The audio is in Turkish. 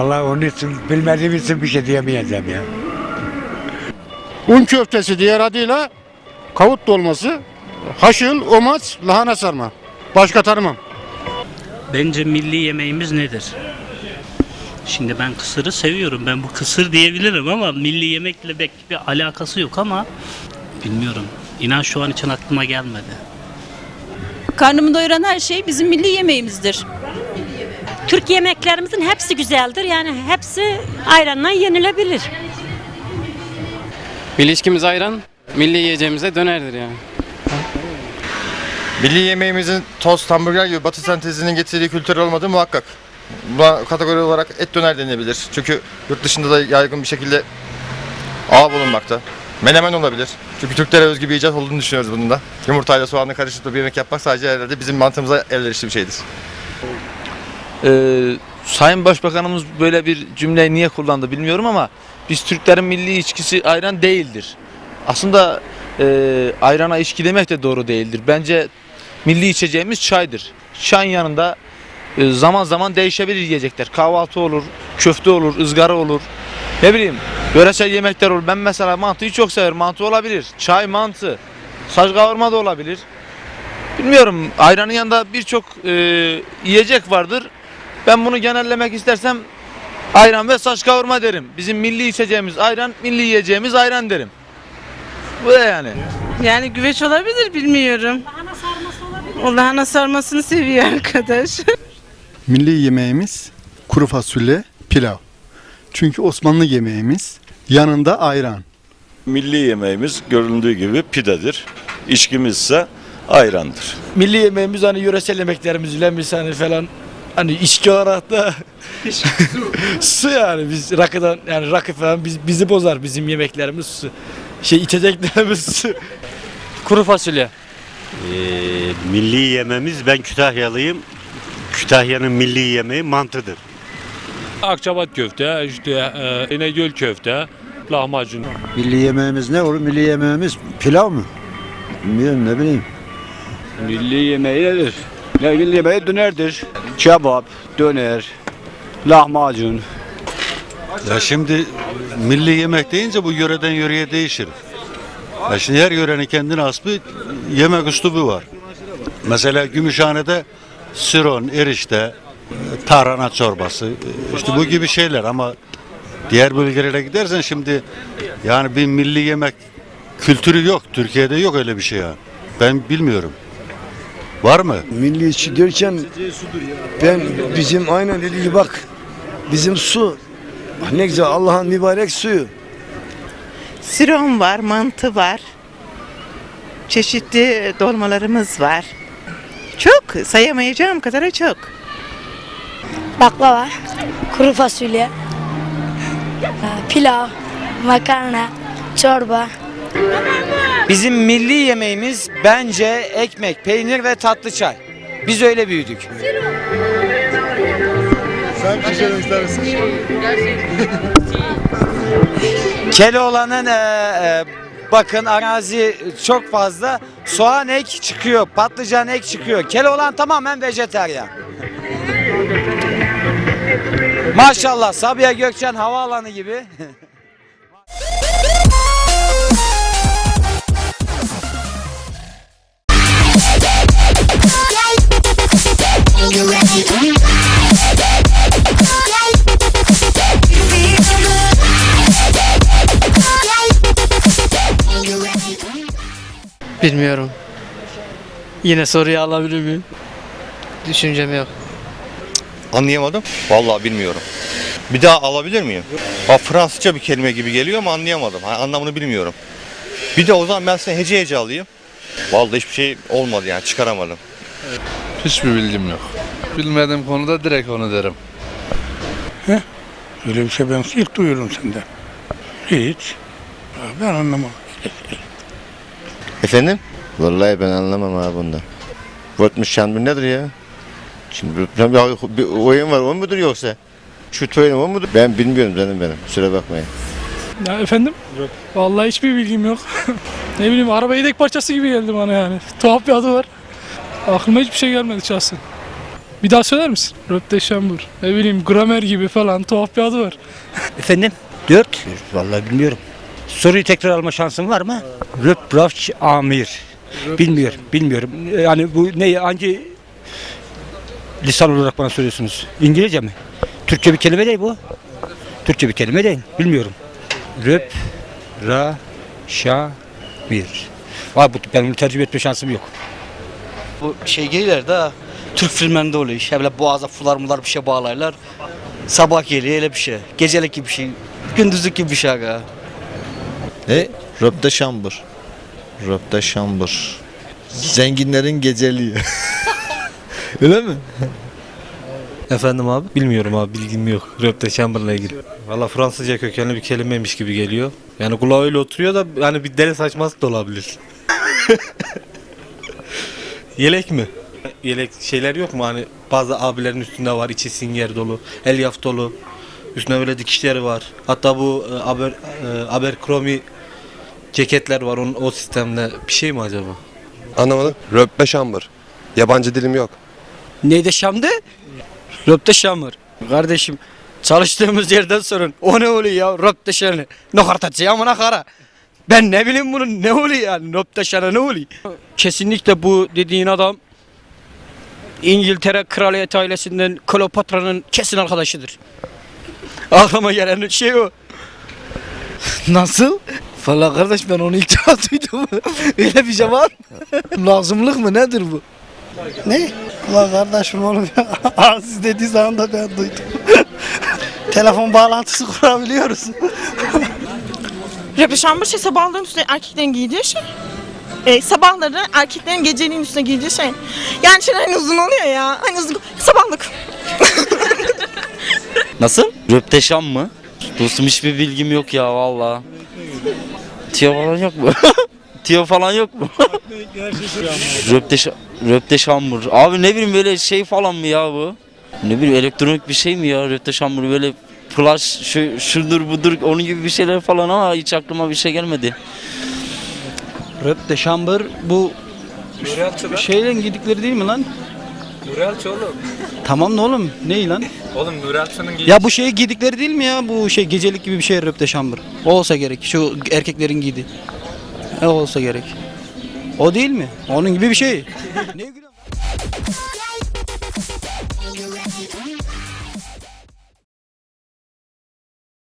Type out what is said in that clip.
Vallahi onun için bilmediğim için bir şey diyemeyeceğim ya. Un köftesi diğer adıyla kavut dolması, haşıl, omaç, lahana sarma. Başka tanımam. Bence milli yemeğimiz nedir? Şimdi ben kısırı seviyorum. Ben bu kısır diyebilirim ama milli yemekle pek bir alakası yok ama bilmiyorum. İnan şu an için aklıma gelmedi. Karnımı doyuran her şey bizim milli yemeğimizdir. Türk yemeklerimizin hepsi güzeldir. Yani hepsi ayranla yenilebilir. Milli içkimiz ayran, milli yiyeceğimiz de dönerdir yani. Milli yemeğimizin tost, hamburger gibi batı sentezinin getirdiği kültür olmadığı muhakkak. Buna kategori olarak et döner denilebilir. Çünkü yurt dışında da yaygın bir şekilde ağ bulunmakta. Menemen olabilir. Çünkü Türklere özgü bir icat olduğunu düşünüyoruz bunun da. Yumurtayla soğanla karıştırıp bir yemek yapmak sadece herhalde bizim mantığımıza elverişli bir şeydir. Ee, Sayın Başbakanımız böyle bir cümleyi niye kullandı bilmiyorum ama biz Türklerin milli içkisi ayran değildir. Aslında e, ayrana içki demek de doğru değildir. Bence milli içeceğimiz çaydır. Çayın yanında e, zaman zaman değişebilir yiyecekler. Kahvaltı olur, köfte olur, ızgara olur. Ne bileyim yöresel yemekler olur. Ben mesela mantıyı çok severim. Mantı olabilir. Çay, mantı. Saç kavurma da olabilir. Bilmiyorum ayranın yanında birçok e, yiyecek vardır. Ben bunu genellemek istersem ayran ve saç kavurma derim. Bizim milli içeceğimiz ayran, milli yiyeceğimiz ayran derim. Bu da yani. Yani güveç olabilir bilmiyorum. Lahana sarması olabilir. O lahana sarmasını seviyor arkadaş. Milli yemeğimiz kuru fasulye, pilav. Çünkü Osmanlı yemeğimiz yanında ayran. Milli yemeğimiz görüldüğü gibi pidedir. İçkimiz ise ayrandır. Milli yemeğimiz hani yöresel yemeklerimiz ülenmiş hani falan hani içki olarak da su yani biz rakıdan yani rakı falan biz, bizi bozar bizim yemeklerimiz su. Şey içeceklerimiz su. Kuru fasulye. milli yemeğimiz ben Kütahyalıyım. Kütahya'nın milli yemeği mantıdır. Akçabat köfte, işte e, İnegöl köfte, lahmacun. Milli yemeğimiz ne olur? Milli yemeğimiz pilav mı? Bilmiyorum ne bileyim. Milli yemeği nedir? Ne milli yemeği dönerdir. Kebap, döner, lahmacun. Ya şimdi milli yemek deyince bu yöreden yöreye değişir. Ya şimdi her yörenin kendine has bir yemek üslubu var. Mesela Gümüşhane'de siron, erişte, tarhana çorbası, işte bu gibi şeyler ama diğer bölgelere gidersen şimdi yani bir milli yemek kültürü yok. Türkiye'de yok öyle bir şey ya. Ben bilmiyorum. Var mı? Milli içi derken ben bizim aynen dediği gibi bak bizim su ne güzel Allah'ın mübarek suyu. Siron var, mantı var. Çeşitli dolmalarımız var. Çok sayamayacağım kadar çok. Baklava, kuru fasulye, pilav, makarna, çorba. Bizim milli yemeğimiz bence ekmek, peynir ve tatlı çay. Biz öyle büyüdük. Keloğlan'ın e, e, bakın arazi çok fazla. Soğan ek çıkıyor, patlıcan ek çıkıyor. Keloğlan tamamen vejeteryan. Maşallah Sabiha Gökçen havaalanı gibi. Bilmiyorum. Yine soruyu alabilir miyim? Düşüncem yok. Anlayamadım. Vallahi bilmiyorum. Bir daha alabilir miyim? Ha, Fransızca bir kelime gibi geliyor ama anlayamadım. Ha, anlamını bilmiyorum. Bir de o zaman ben size hece hece alayım. Vallahi hiçbir şey olmadı yani çıkaramadım. Hiçbir bilgim yok. Bilmediğim konuda direkt onu derim. Öyle bir şey ben ilk duyuyorum senden. Hiç. Ben anlamam. Efendim? Vallahi ben anlamam abi bundan. Votmuş şanlı nedir ya? Şimdi bir, bir, oyun var o mudur yoksa? Şu oyun o mudur? Ben bilmiyorum canım benim. Kusura bakmayın. Ya efendim? Vallahi hiçbir bilgim yok. ne bileyim araba yedek parçası gibi geldi bana yani. Tuhaf bir adı var. Aklıma hiçbir şey gelmedi şahsen. Bir daha söyler misin? Röpteşambur. Ne bileyim gramer gibi falan tuhaf bir adı var. Efendim? Dört? Vallahi bilmiyorum. Soruyu tekrar alma şansın var mı? Röpbraç amir. Bilmiyorum, bilmiyorum. Yani bu ne hangi lisan olarak bana söylüyorsunuz? İngilizce mi? Türkçe bir kelime değil bu. Türkçe bir kelime değil. Bilmiyorum. Röp, ra, şa, bir. Bu ben bunu tercüme etme şansım yok. Bu şey geliyor da Türk filmlerinde oluyor işte böyle boğaza fular mular bir şey bağlarlar. Sabah geliyor öyle bir şey. Gecelik gibi bir şey. Gündüzlük gibi bir şey aga. Ne? Röpte şambur. Röpte şambur. Zenginlerin geceliği. Öyle mi? Efendim abi? Bilmiyorum abi bilgim yok. Röpte Chamberlain'la ilgili. Valla Fransızca kökenli bir kelimeymiş gibi geliyor. Yani kulağı öyle oturuyor da yani bir deli saçması da olabilir. Yelek mi? Yelek şeyler yok mu hani bazı abilerin üstünde var içi singer dolu, elyaf dolu. Üstüne böyle dikişleri var. Hatta bu e, aber, e, Abercrombie ceketler var onun o sistemde bir şey mi acaba? Anlamadım. Röpte şambur. Yabancı dilim yok. Neydi Şam'dı? Röpte Şam'ır. Kardeşim çalıştığımız yerden sorun. O ne oluyor ya Röpte Şam'ı? Ne kartacı amına kara. Ben ne bileyim bunun ne oluyor yani Şam'ı ne oluyor? Kesinlikle bu dediğin adam İngiltere kraliyet ailesinden Kleopatra'nın kesin arkadaşıdır. Aklıma gelen şey o. Nasıl? Valla kardeş ben onu ilk defa duydum. Öyle bir şey var mı? Lazımlık mı nedir bu? Ne? Ulan kardeşim oğlum ya. Siz dediği zaman da ben duydum. Telefon bağlantısı kurabiliyoruz. Röpteşambur şey sabahların üstüne erkeklerin giydiği şey. E, sabahları erkeklerin geceliğin üstüne giydiği şey. Yani şey hani uzun oluyor ya. Hani uzun. Sabahlık. Nasıl? Röpteşan mı? Dostum hiçbir bilgim yok ya valla. Tiyo falan yok mu? Tiyo falan yok mu? Röpteş Röpteşambur. Abi ne bileyim böyle şey falan mı ya bu? Ne bileyim elektronik bir şey mi ya Röpteşambur böyle flash şu, şudur budur onun gibi bir şeyler falan ama hiç aklıma bir şey gelmedi. Röpte Şambır bu şeylerin giydikleri değil mi lan? Muralçı oğlum. Tamam ne oğlum? Ne lan? Oğlum Muralçı'nın Ya bu şey giydikleri değil mi ya? Bu şey gecelik gibi bir şey röpte şambır. O olsa gerek. Şu erkeklerin giydiği. O olsa gerek. O değil mi? Onun gibi bir şey. ne güzel.